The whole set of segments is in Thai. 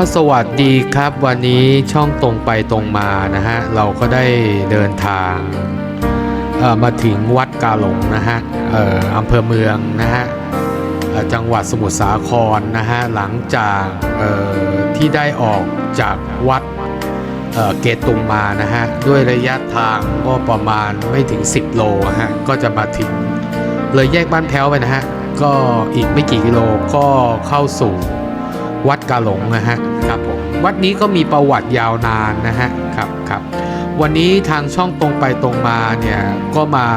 ก็สวัสดีครับวันนี้ช่องตรงไปตรงมานะฮะ เราก็ได้เดินทางมาถึงวัดกาหลงนะฮะอออำเภอเมืองนะฮะจังหวัดสมุทรสาครนะฮะหลังจากที่ได้ออกจากวัดเเกตุงมานะฮะด้วยระยะทางก็ประมาณไม่ถึง 10 โลฮะก็จะมาถึงเลยแยกบ้านแพ้วไปนะฮะก็อีกไม่กี่กิโลก็เข้าสู่วัดกาหลงนะฮะ วัดนี้ก็มีประวัติยาวนานนะฮะครับครับวันนี้ทางช่องตรงไปตรงมาเนี่ยก็มา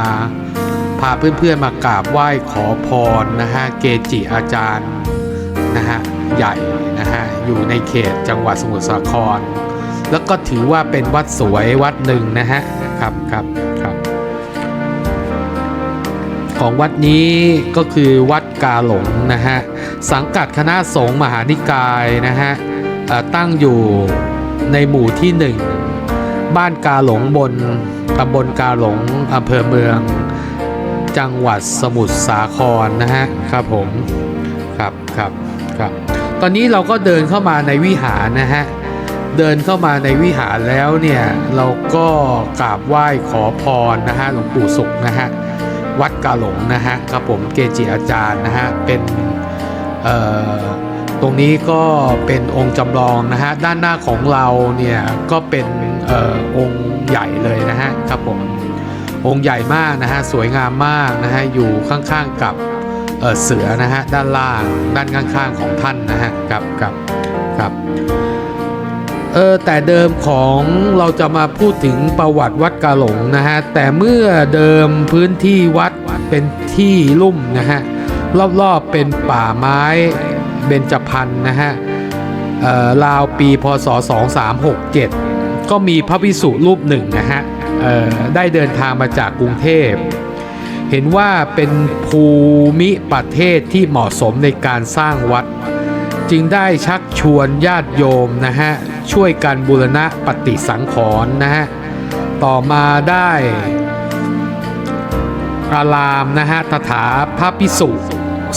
พาเพื่อนๆมากราบไหว้ขอพรนะฮะเกจิอาจารย์นะฮะใหญ่นะฮะอยู่ในเขตจังหวัดสมุทรสาคร แล้วก็ถือว่าเป็นวัดสวยวัดหนึ่งนะฮะครับครับครับของวัดนี้ก็คือวัดกาหลงนะฮะสังกัดคณะสงฆ์มหานิกายนะฮะ ตั้งอยู่ในหมู่ที่หนึ่งบ้านกาหลงบนตำบลกาหลงอำเภอเมือง จังหวัดสมุทรสาครนะฮะครับผมครับครับครับตอนนี้เราก็เดินเข้ามาในวิหารนะฮะเดินเข้ามาในวิหารแล้วเนี่ยเราก็กราบไหว้ขอพรนะฮะหลวงปู่สุขนะฮะวัดกาหลงนะฮะครับผมเกจิอาจารย์นะฮะเป็นเอ่อ ตรงนี้ก็เป็นองค์จำลองนะฮะด้านหน้าของเราเนี่ยก็เป็นออองค์ใหญ่เลยนะฮะครับผมองค์ใหญ่มากนะฮะสวยงามมากนะฮะอยู่ข้างๆกับเเสือนะฮะด้านล่างด้านข้างๆของท่านนะฮะครับครับครับเออแต่เดิมของเราจะมาพูดถึงประวัติวัดกาหลงนะฮะแต่เมื่อเดิมพื้นที่วัดเป็นที่ลุ่มนะฮะรอบๆเป็นป่าไม้ เบญจพรรณนะฮะราวปีพศ 2367 ก็มีพระพิสุรูปหนึ่งนะฮะได้เดินทางมาจากกรุงเทพ เห็นว่าเป็นภูมิประเทศที่เหมาะสมในการสร้างวัด จึงได้ชักชวนญาติโยมนะฮะช่วยกันบูรณะปฏิสังขรณ์นะฮะต่อมาได้อารามนะฮะตถาพระพิสุ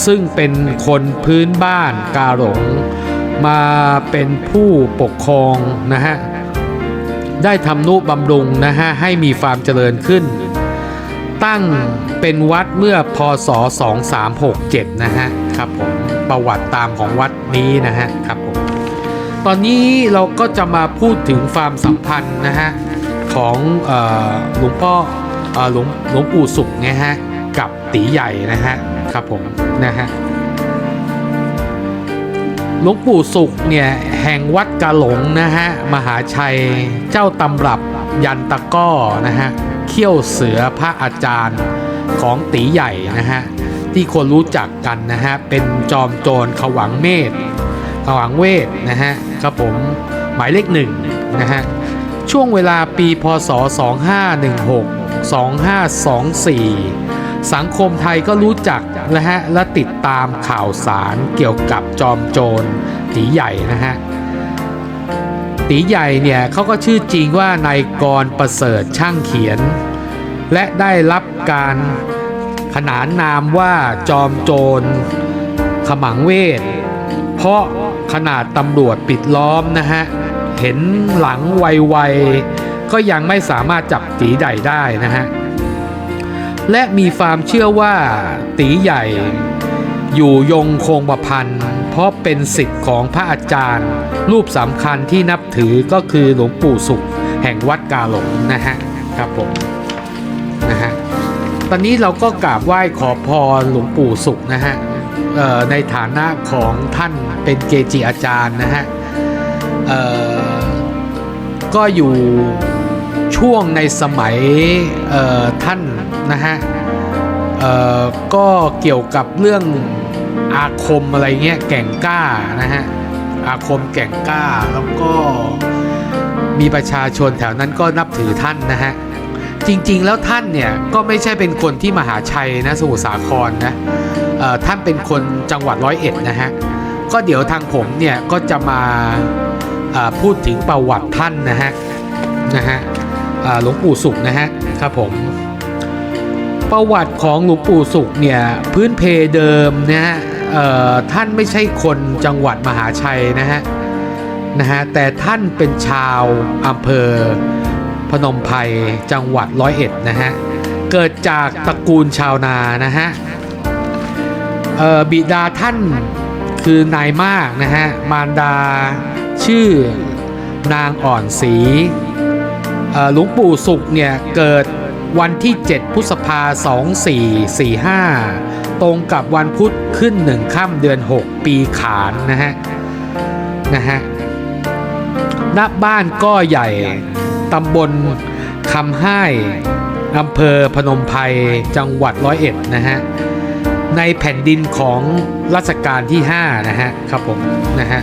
ซึ่งเป็นคนพื้นบ้านกาหลง มาเป็นผู้ปกครองนะฮะได้ทำนุบำรุงนะฮะให้มีความเจริญขึ้น ตั้งเป็นวัดเมื่อพศ 2367 นะฮะครับผมประวัติตามของวัดนี้นะฮะครับผมตอนนี้เราก็จะมาพูดถึงความสัมพันธ์นะฮะของอหลวงพ่ออหลวงหลวงปู่สุขนี่ยฮะกับตีใหญ่นะฮะ ครับผมนะฮะหลวงปู่สุขเนี่ยแห่งวัดกาหลงนะฮะมหาชัยเจ้าตำรับยันตะก้อนะฮะเขี้ยวเสือพระอาจารย์ของตีใหญ่นะฮะที่คนรู้จักกันนะฮะเป็นจอมโจรขวังเมธขวังเวทนะฮะครับผมหมายเลขหนึ่งนะฮะช่วงเวลาปีพศ 2516 2524 สังคมไทยก็รู้จักนะฮะและติดตามข่าวสารเกี่ยวกับจอมโจรตีใหญ่นะฮะตีใหญ่เนี่ยเขาก็ชื่อจริงว่านายกรประเสริฐช่างเขียน และได้รับการขนานนามว่าจอมโจรขมังเวท เพราะขนาดตำรวจปิดล้อมนะฮะ เห็นหลังไวๆก็ยังไม่สามารถจับตีใหญ่ได้นะฮะ และมีความเชื่อว่าตีใหญ่ อยู่ยงคงประพันธ์เพราะเป็นสิทธิ์ของพระอาจารย์ รูปสำคัญที่นับถือก็คือหลวงปู่สุข แห่งวัดกาหลงนะฮะครับผมนะฮะตอนนี้เราก็กราบไหว้ขอพรหลวงปู่สุขนะฮะในฐานะของท่านเป็นเกจิอาจารย์นะฮะก็อยู่ ช่วงในสมัยท่านนะฮะก็เกี่ยวกับเรื่องอาคมอะไรเงี้ยแก่งกล้านะฮะอาคมแก่งกล้าแล้วก็มีประชาชนแถวนั้นก็นับถือท่านนะฮะจริงๆแล้วท่านเนี่ยก็ไม่ใช่เป็นคนที่มหาชัยนะสมุทรสาครนะท่านเป็นคนจังหวัดร้อยเอ็ดนะฮะก็เดี๋ยวทางผมเนี่ยก็จะมาพูดถึงประวัติท่านนะฮะนะฮะ หลวงปู่สุขนะฮะครับผมประวัติของหลวงปู่สุขเนี่ยพื้นเพเดิมนะฮะท่านไม่ใช่คนจังหวัดมหาชัยนะฮะนะฮะแต่ท่านเป็นชาวอำเภอพนมไพรจังหวัดร้อยเอ็ดนะฮะเกิดจากตระกูลชาวนานะฮะบิดาท่านคือนายมากนะฮะมารดาชื่อนางอ่อนศรี หลวงปู่สุขเนี่ยเกิดวันที่ 7 พฤษภา 2445 ตรงกับวันพุธขึ้นหนึ่งค่ำเดือน 6 ปีขานนะฮะ นะฮะณบ้านก็ใหญ่ ตำบลคำให้อำเภอพนมไพรจังหวัดร้อยเอ็ดนะฮะ ในแผ่นดินของรัชกาลที่ 5 นะฮะ ครับผม นะฮะ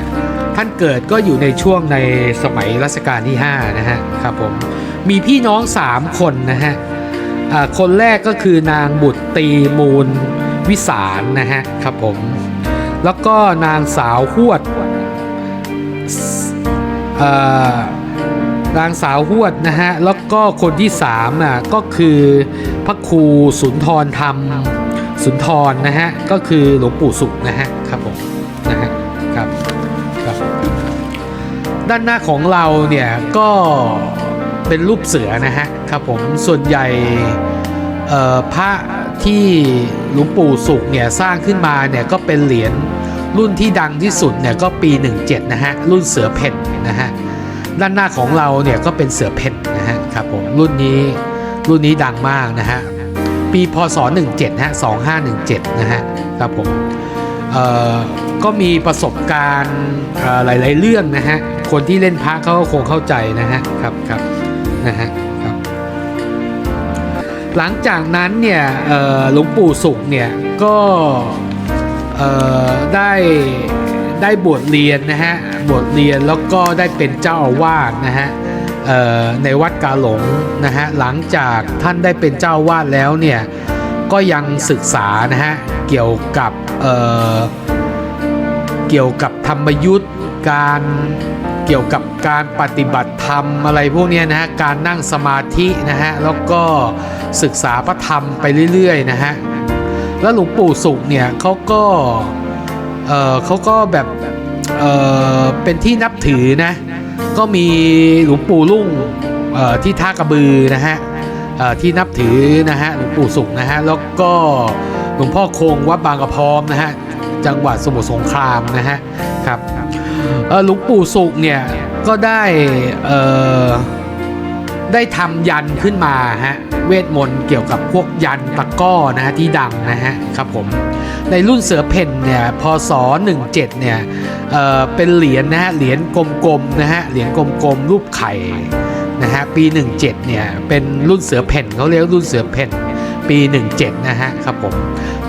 ท่านเกิดก็อยู่ในช่วงในสมัยรัชกาลที่ 5 นะฮะ ครับผม มีพี่น้อง 3 คนนะฮะคนแรกก็คือนางบุตรตีมูลวิสารนะฮะครับผม แล้วก็นางสาวหวดนางสาวหวดนะฮะ แล้วก็คนที่สามอะก็คือพระครูสุนทรธรรมสุนทรนะฮะ ก็คือหลวงปู่สุขนะฮะครับผมนะฮะครับครับ ด้านหน้าของเราเนี่ยก็ เป็นรูปเสือนะฮะครับผมส่วนใหญ่พระที่หลวงปู่สุขเนี่ยสร้างขึ้นมาเนี่ยก็เป็นเหรียญรุ่นที่ดังที่สุดเนี่ยก็ปี 17 นะฮะ รุ่นเสือเพ่นนะฮะด้านหน้าของเราเนี่ยก็เป็นเสือเพ่นนะฮะครับผมรุ่นนี้รุ่นนี้ดังมากนะฮะปีพศ 17นะฮะ2517 นะฮะครับผมก็มีประสบการณ์หลาย ๆ เรื่องนะฮะคนที่เล่นพระเขาก็คงเข้าใจนะฮะครับครับ นะฮะครับหลังจากนั้นเนี่ยหลวงปู่สุขเนี่ยก็ได้ได้บวชเรียนนะฮะบวชเรียนแล้วก็ได้เป็นเจ้าอาวาสนะฮะในวัดกาหลงนะฮะหลังจากท่านได้เป็นเจ้าอาวาสแล้วเนี่ยก็ยังศึกษานะฮะเกี่ยวกับเเกี่ยวกับธรรมยุทธ์การ กี่ยวกับการปฏิบัติธรรมอะไรพวกนี้นะฮะการนั่งสมาธินะฮะแล้วก็ศึกษาพระธรรมไปเรื่อยๆนะฮะแล้วหลวงปู่สุขเนี่ยเขาก็เออเขาก็แบบเออเป็นที่นับถือนะก็มีหลวงปู่ลุ่งที่ท่ากระบือนะฮะที่นับถือนะฮะหลวงปู่สุขนะฮะแล้วก็หลวงพ่อคงวัดบางกระพร้อมนะฮะจังหวัดสมุทรสงครามนะฮะครับ หลวงปู่สุขเนี่ยก็ได้ได้ทำยันขึ้นมาฮะเวทมนต์เกี่ยวกับพวกยันตะก้อนะฮะที่ดังนะฮะครับผมในรุ่นเสือเพ่นเนี่ยพศ 17เนี่ยเอ่อเป็นเหรียญนะฮะเหรียญกลมๆนะฮะเหรียญกลมๆรูปไข่นะฮะปี 17เนี่ยเป็นรุ่นเสือเพ่นเขาเรียกรุ่นเสือเพ่นปี 17 นะฮะครับผม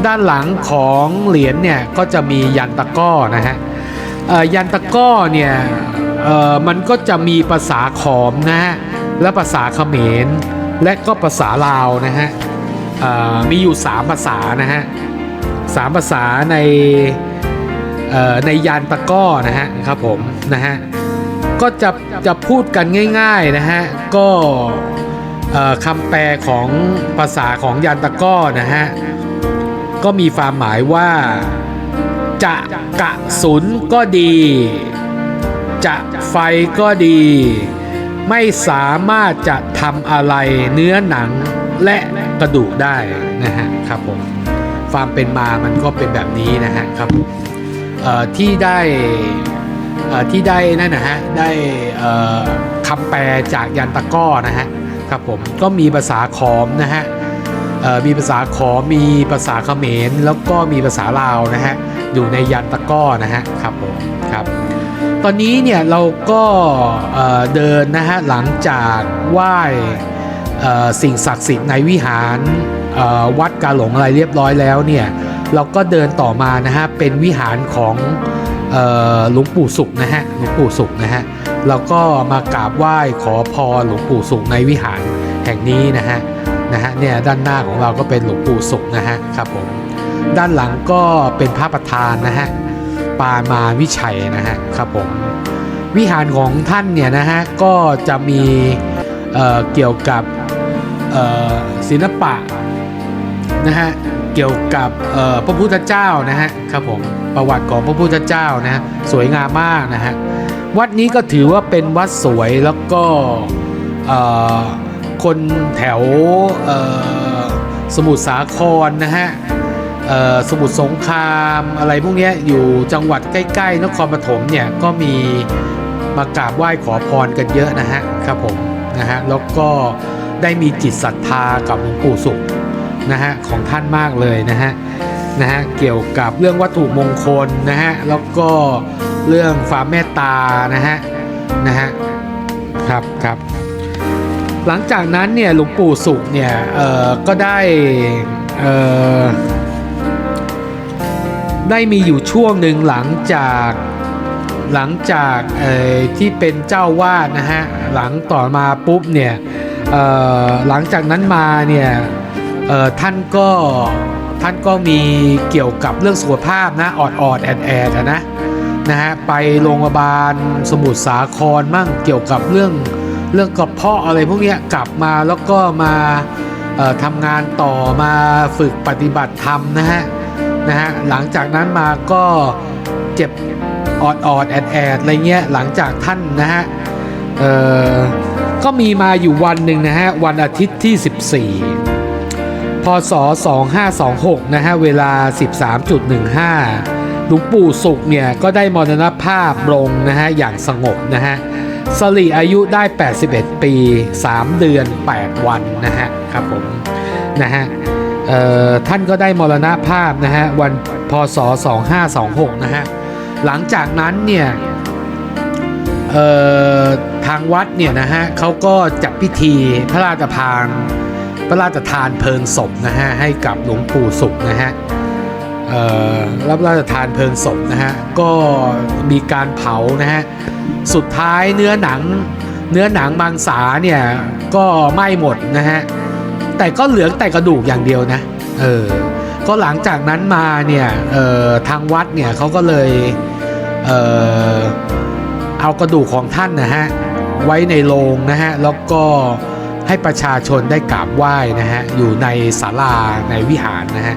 ด้านหลังของเหรียญเนี่ยก็จะมียันตะก้อนะฮะ ยันตะก้อเนี่ยมันก็จะมีภาษาขอมนะฮะและภาษาเขมร และก็ภาษาลาวนะฮะมีอยู่ 3 ภาษานะฮะสามภาษาในในยันตะก้อนะฮะครับผมนะฮะก็จะจะพูดกันง่ายๆนะฮะก็คำแปลของภาษาของยันตะก้อนะฮะก็มีความหมายว่า จะกะสุนก็ดี จะไฟก็ดี ไม่สามารถจะทำอะไรเนื้อหนังและกระดูกได้นะฮะครับผมความเป็นมามันก็เป็นแบบนี้นะฮะครับที่ได้ที่ได้นั่นนะฮะได้คำแปลจากยันตะก้อนะฮะครับผมก็มีภาษาขอมนะฮะมีภาษาขอมมีภาษาเขมรแล้วก็มีภาษาลาวนะฮะ อยู่ในยันตะก้อนะฮะครับผมครับตอนนี้เนี่ยเราก็เดินนะฮะหลังจากไหว่สิ่งศักดิ์สิทธิ์ในวิหารวัดกาหลงอะไรเรียบร้อยแล้วเนี่ยเราก็เดินต่อมานะฮะเป็นวิหารของหลวงปู่สุขนะฮะหลวงปู่สุขนะฮะเราก็มากราบไหว้ขอพรหลวงปู่สุขในวิหารแห่งนี้นะฮะนะฮะเนี่ยด้านหน้าของเราก็เป็นหลวงปู่สุขนะฮะครับผม ด้านหลังก็เป็นพระประธานนะฮะปามาวิชัยนะฮะครับผมวิหารของท่านเนี่ยนะฮะก็จะมีเเกี่ยวกับศิลปะนะฮะเกี่ยวกับพระพุทธเจ้านะฮะครับผมประวัติของพระพุทธเจ้านะฮะสวยงามมากนะฮะวัดนี้ก็ถือว่าเป็นวัดสวยแล้วก็คนแถวสมุทรสาครนะฮะ สมุทรสงครามอะไรพวกนี้อยู่จังหวัดใกล้ ๆ นครปฐมเนี่ยก็มีมากราบไหว้ขอพรกันเยอะนะฮะครับผมนะฮะแล้วก็ได้มีจิตศรัทธากับหลวงปู่สุขนะฮะของท่านมากเลยนะฮะนะฮะเกี่ยวกับเรื่องวัตถุมงคลนะฮะแล้วก็เรื่องความเมตตานะฮะนะฮะครับครับหลังจากนั้นเนี่ยหลวงปู่สุขเนี่ยเอ่อก็ได้เอ่อ ได้มีอยู่ช่วงหนึ่งหลังจากหลังจากที่เป็นเจ้าวาดนะฮะหลังต่อมาปุ๊บเนี่ยหลังจากนั้นมาเนี่ยท่านก็ท่านก็มีเกี่ยวกับเรื่องสุขภาพนะออดออดแอดแอดนะนะฮะไปโรงพยาบาลสมุทรสาครมั่งเกี่ยวกับเรื่องเรื่องกระเพาะอะไรพวกนี้กลับมาแล้วก็มาทำงานต่อมาฝึกปฏิบัติธรรมนะฮะ นะฮะหลังจากนั้นมาก็เจ็บออดออดแอดแอดอะไรเงี้ยหลังจากท่านนะฮะเออก็มีมาอยู่วันหนึ่งนะฮะวันอาทิตย์ที่ 14 พศ 2526 นะฮะเวลา 13.15 หลวงปู่สุขเนี่ยก็ได้มรณภาพลงนะฮะอย่างสงบนะฮะสลีอายุได้ 81 ปี 3 เดือน 8 วันนะฮะครับผมนะฮะ ท่านก็ได้มรณภาพนะฮะวันพศ 2526 นะฮะ หลังจากนั้นเนี่ยทางวัดเนี่ยนะฮะเขาก็จัดพิธีพระราชทานพระราชทานเพลิงศพนะฮะให้กับหลวงปู่สุขนะฮะรับราชทานเพลิงศพนะฮะก็มีการเผานะฮะสุดท้ายเนื้อหนังเนื้อหนังมังสาเนี่ยก็ไหม้หมดนะฮะ แต่ก็เหลือแต่กระดูกอย่างเดียวนะ เออ ก็หลังจากนั้นมาเนี่ย เออทางวัดเนี่ยเขาก็เลย เออเอากระดูกของท่านนะฮะ ไว้ในโรงนะฮะ แล้วก็ให้ประชาชนได้กราบไหว้นะฮะ อยู่ในศาลาในวิหารนะฮะ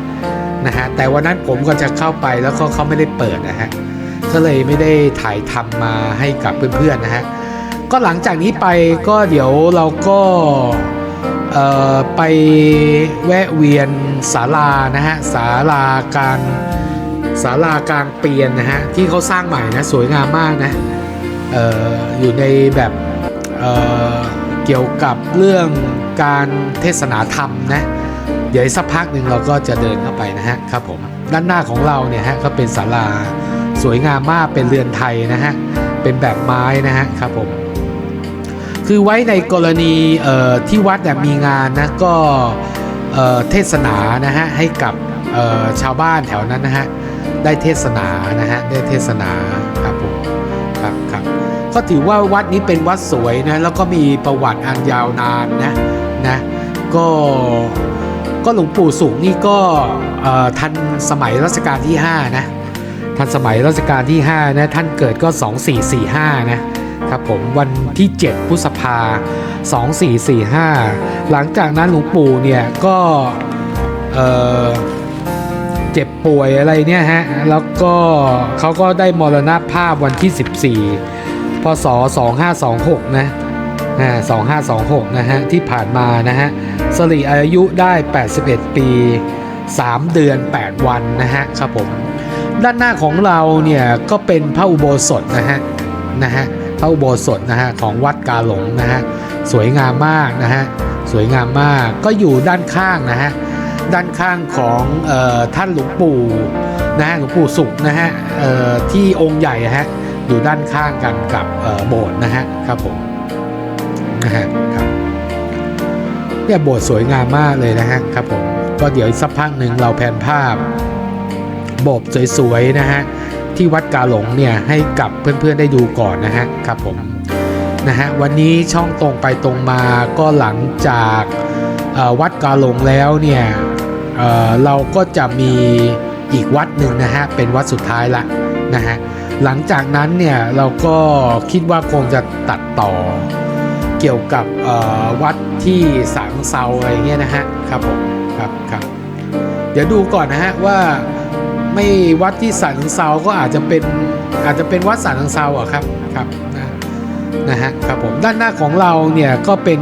นะฮะ แต่วันนั้นผมก็จะเข้าไปแล้วก็เขาไม่ได้เปิดนะฮะ ก็เลยไม่ได้ถ่ายทำมาให้กับเพื่อนๆนะฮะ ก็หลังจากนี้ไปก็เดี๋ยวเราก็ ไปแวะเวียนศาลานะฮะศาลาการศาลากลางเปลี่ยนนะฮะที่เขาสร้างใหม่นะสวยงามมากนะอออยู่ในแบบเเกี่ยวกับเรื่องการเทศนาธรรมนะเดี๋ยวสักพักหนึ่งเราก็จะเดินเข้าไปนะฮะครับผมด้านหน้าของเราเนี่ยฮะก็เป็นศาลาสวยงามมากเป็นเรือนไทยนะฮะเป็นแบบไม้นะฮะครับผม คือไว้ในกรณีที่วัดเนี่ยมีงานนะก็เทศนานะฮะให้กับชาวบ้านแถวนั้นนะฮะได้เทศนานะฮะได้เทศนาครับผมครับครับก็ถือว่าวัดนี้เป็นวัดสวยนะแล้วก็มีประวัติอันยาวนานนะนะก็ก็หลวงปู่สุขนี่ก็เอ่อทันสมัยรัชกาลที่5นะทันสมัยรัชกาลที่5นะท่านเกิดก็ 2445นะ ครับผมวันที่ 7พฤษภา 2445 หลังจากนั้นหลวงปู่เนี่ยก็เจ็บป่วยอะไรเนี่ยฮะ แล้วก็เขาก็ได้มรณภาพวันที่ 14 พศ 2526 นะอ่า2526 นะฮะ ที่ผ่านมานะฮะสริอายุได้ 81 ปี 3 เดือน 8 วันนะฮะครับผม ด้านหน้าของเราเนี่ยก็เป็นพระอุโบสถนะฮะ นะฮะ พระอุโบสถนะฮะของวัดกาหลงนะฮะสวยงามมากนะฮะสวยงามมากก็อยู่ด้านข้างนะฮะด้านข้างของออท่านหลวงปู่นะฮะหลวงปู่สุขนะฮะที่องค์ใหญ่ฮะอยู่ด้านข้างกันกับโบสถ์นะฮะครับผมนะฮะครับเนี่ยโบสถ์สวยงามมากเลยนะฮะครับผมก็เดี๋ยวสักพักหนึ่งเราแผนภาพโบสถ์สวยๆนะฮะ ที่วัดกาหลงเนี่ยให้กับเพื่อนๆได้ดูก่อนนะฮะครับผมนะฮะวันนี้ช่องตรงไปตรงมาก็หลังจากวัดกาหลงแล้วเนี่ยเเราก็จะมีอีกวัดหนึ่งนะฮะเป็นวัดสุดท้ายละนะฮะหลังจากนั้นเนี่ยเราก็คิดว่าคงจะตัดต่อเกี่ยวกับวัดที่สังเซาอะไรเงี้ยนะฮะครับผมครับครับเดี๋ยวดูก่อนนะฮะว่า ไม่วัดที่สันเซาก็อาจจะเป็นอาจจะเป็นวัดสันเซาอะครับครับนะนะฮะครับผมด้านหน้าของเราเนี่ยก็เป็น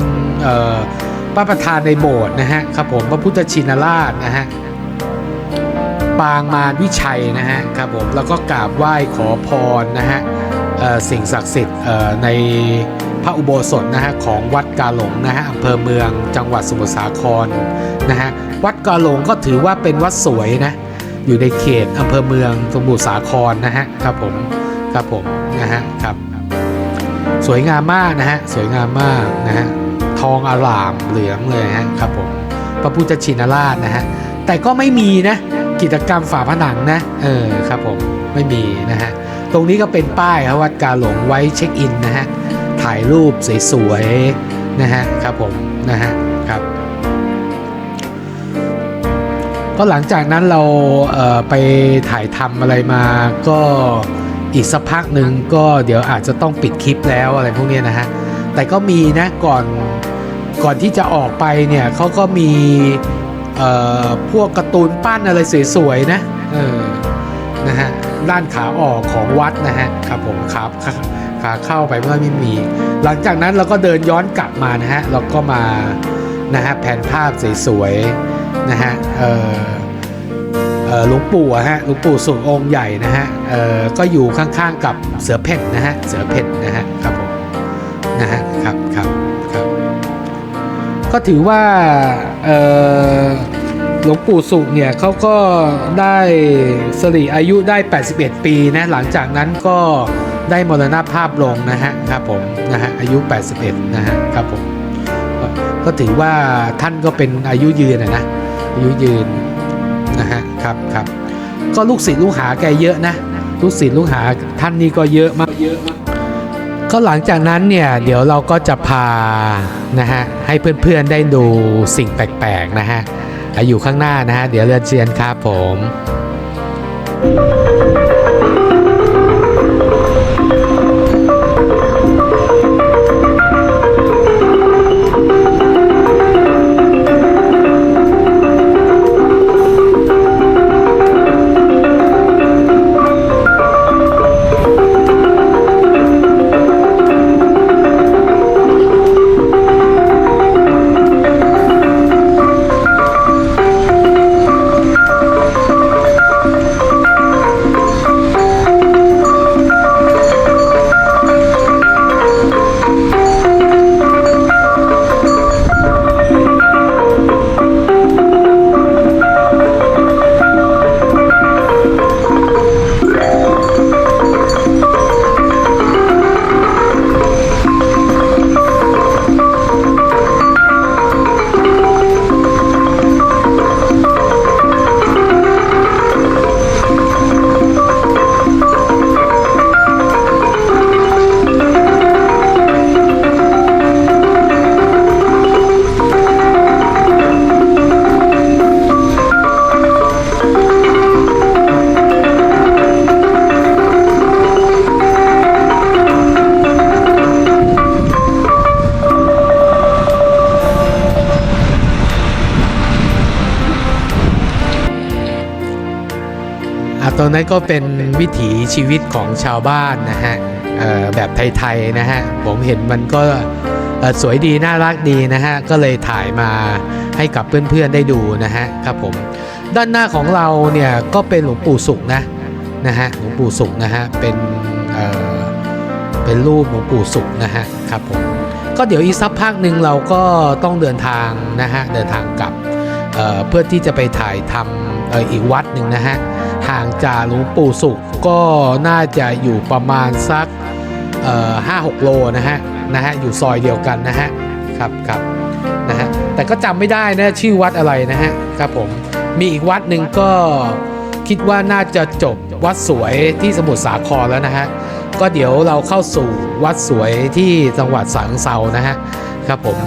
พระประธานในโบสถ์นะฮะครับผมพระพุทธชินราชนะฮะปางมารวิชัยนะฮะครับผมแล้วก็กราบไหว้ขอพรนะฮะสิ่งศักดิ์สิทธิ์ในพระอุโบสถนะฮะของวัดกาหลงนะฮะอำเภอเมืองจังหวัดสมุทรสาครนะฮะวัดกาหลงก็ถือว่าเป็นวัดสวยนะ อยู่ในเขตอำเภอเมืองสมุทรสาครนะฮะครับผมครับผมนะฮะครับสวยงามมากนะฮะสวยงามมากนะฮะทองอารามเหลืองเลยฮะครับผมพระพุทธชินราชนะฮะแต่ก็ไม่มีนะกิจกรรมฝาผนังนะเออครับผมไม่มีนะฮะตรงนี้ก็เป็นป้ายครับวัดกาหลงไว้เช็คอินนะฮะถ่ายรูปสวยๆนะฮะครับผมนะฮะ ก็หลังจากนั้นเราเไปถ่ายทำอะไรมาก็อีกสักพักหนึ่งก็เดี๋ยวอาจจะต้องปิดคลิปแล้วอะไรพวกนี้นะฮะ แต่ก็มีนะก่อนก่อนที่จะออกไปเนี่ยเขาก็มีพวกการ์ตูนปั้นอะไรสวยๆนะเออนะฮะด้านขาออกของวัดนะฮะครับผมขาขาขาเข้าไปเมื่อไม่มี หลังจากนั้นเราก็เดินย้อนกลับมานะฮะเราก็มานะฮะแผนภาพสวยๆ นะฮะหลวงปู่ฮะหลวงปู่สุองค์ใหญ่นะฮะก็อยู่ข้างๆกับเสือเพ่นนะฮะเสือเพ่นนะฮะครับผมนะฮะครับครับครับก็ถือว่าหลวงปู่สุเนี่ยเขาก็ได้สริอายุได้ 81 ปีนะหลังจากนั้นก็ได้มรณภาพลงนะฮะครับผมนะฮะอายุ 81 นะฮะครับผมก็ถือว่าท่านก็เป็นอายุยืนอะนะ อายุยืนนะฮะครับครับก็ลูกศิษย์ลูกหาแกเยอะนะ ลูกศิษย์ลูกหาท่านนี้ก็เยอะมากเยอะมากก็หลังจากนั้นเนี่ยเดี๋ยวเราก็จะพานะฮะให้เพื่อนๆได้ดูสิ่งแปลกๆนะฮะอยู่ข้างหน้านะฮะเดี๋ยวเรียนเชียนครับผมอะ รงนั้นก็เป็นวิถีชีวิตของชาวบ้านนะฮะแบบไทยๆนะฮะผมเห็นมันก็สวยดีน่ารักดีนะฮะก็เลยถ่ายมาให้กับเพื่อนๆได้ดูนะฮะครับผมด้านหน้าของเราเนี่ยก็เป็นหลวงปู่สุขนะนะฮะหลวงปู่สุขนะฮะเป็นเเป็นรูปหลวงปู่สุขนะฮะครับผมก็เดี๋ยวอีกสักพักหนึ่งเราก็ต้องเดินทางนะฮะเดินทางกลับเเพื่อที่จะไปถ่ายทำออีกวัดหนึ่งนะฮะ ห่างจากหลวงปู่สุขก็น่าจะอยู่ประมาณสักห้าหกโลนะฮะนะฮะอยู่ซอยเดียวกันนะฮะครับครับนะฮะแต่ก็จำไม่ได้นะชื่อวัดอะไรนะฮะครับผมมีอีกวัดหนึ่งก็คิดว่าน่าจะจบวัดสวยที่สมุทรสาครแล้วนะฮะก็เดี๋ยวเราเข้าสู่วัดสวยที่จังหวัดสังเซานะฮะครับผม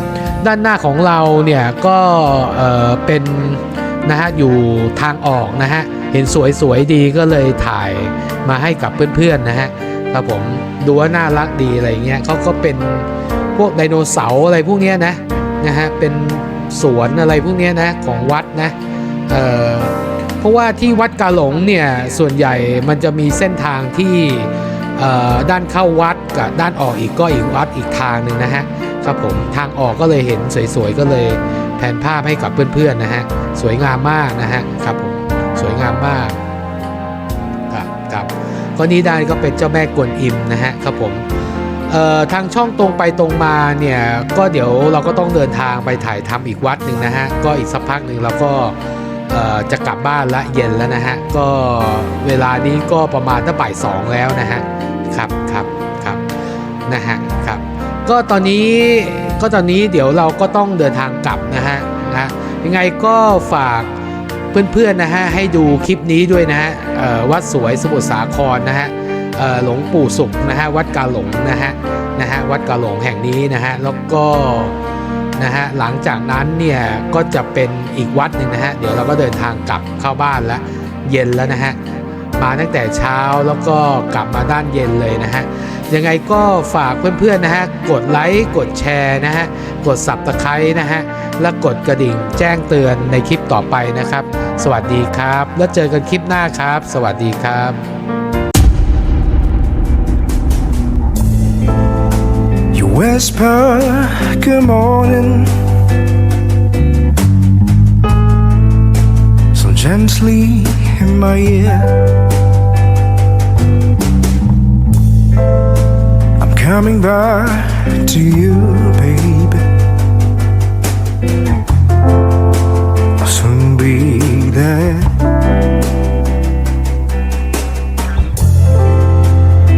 ด้านหน้าของเราเนี่ยก็เออเป็น นะฮะอยู่ทางออกนะฮะเห็นสวยๆดีก็เลยถ่ายมาให้กับเพื่อนๆนะฮะครับผมดูว่าน่ารักดีอะไรเงี้ยเขาก็เป็นพวกไดโนเสาร์อะไรพวกเนี้ยนะนะฮะเป็นสวนอะไรพวกเนี้ยนะของวัดนะเอ่อเพราะว่าที่วัดกาหลงเนี่ยส่วนใหญ่มันจะมีเส้นทางที่ด้านเข้าวัดกับด้านออกอีกก็อีกวัดอีกทางหนึ่งนะฮะครับผมทางออกก็เลยเห็นสวยๆก็เลย แผนภาพให้กับเพื่อนๆนะฮะสวยงามมากนะฮะครับผมสวยงามมากครับครับก็นี้ได้ก็เป็นเจ้าแม่กวนอิมนะฮะครับผมเอ่อทางช่องตรงไปตรงมาเนี่ยก็เดี๋ยวเราก็ต้องเดินทางไปถ่ายทำอีกวัดหนึ่งนะฮะก็อีกสักพักหนึ่งเราก็เอ่อจะกลับบ้านละเย็นแล้วนะฮะก็เวลานี้ก็ประมาณตั้งบ่ายสองแล้วนะฮะครับครับครับนะฮะครับก็ตอนนี้ ก็ตอนนี้เดี๋ยวเราก็ต้องเดินทางกลับนะฮะนะยังไงก็ฝากเพื่อนๆนะฮะให้ดูคลิปนี้ด้วยนะฮะวัดสวยสมุทรสาครนะฮะหลวงปู่สุขนะฮะวัดกาหลงนะฮะนะฮะวัดกาหลงแห่งนี้นะฮะแล้วก็นะฮะหลังจากนั้นเนี่ยก็จะเป็นอีกวัดหนึ่งนะฮะเดี๋ยวเราก็เดินทางกลับเข้าบ้านแล้วเย็นแล้วนะฮะมาตั้งแต่เช้าแล้วก็กลับมาด้านเย็นเลยนะฮะ ยังไงก็ฝากเพื่อนๆนะฮะ กดไลค์ กดแชร์นะฮะ กดสับตะไคร้นะฮะ และกดกระดิ่งแจ้งเตือนในคลิปต่อไปนะครับ สวัสดีครับ แล้วเจอกันคลิปหน้าครับ สวัสดีครับ You whisper good morning so gently in my ear. Coming back to you, baby. I'll soon be there.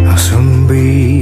I'll soon be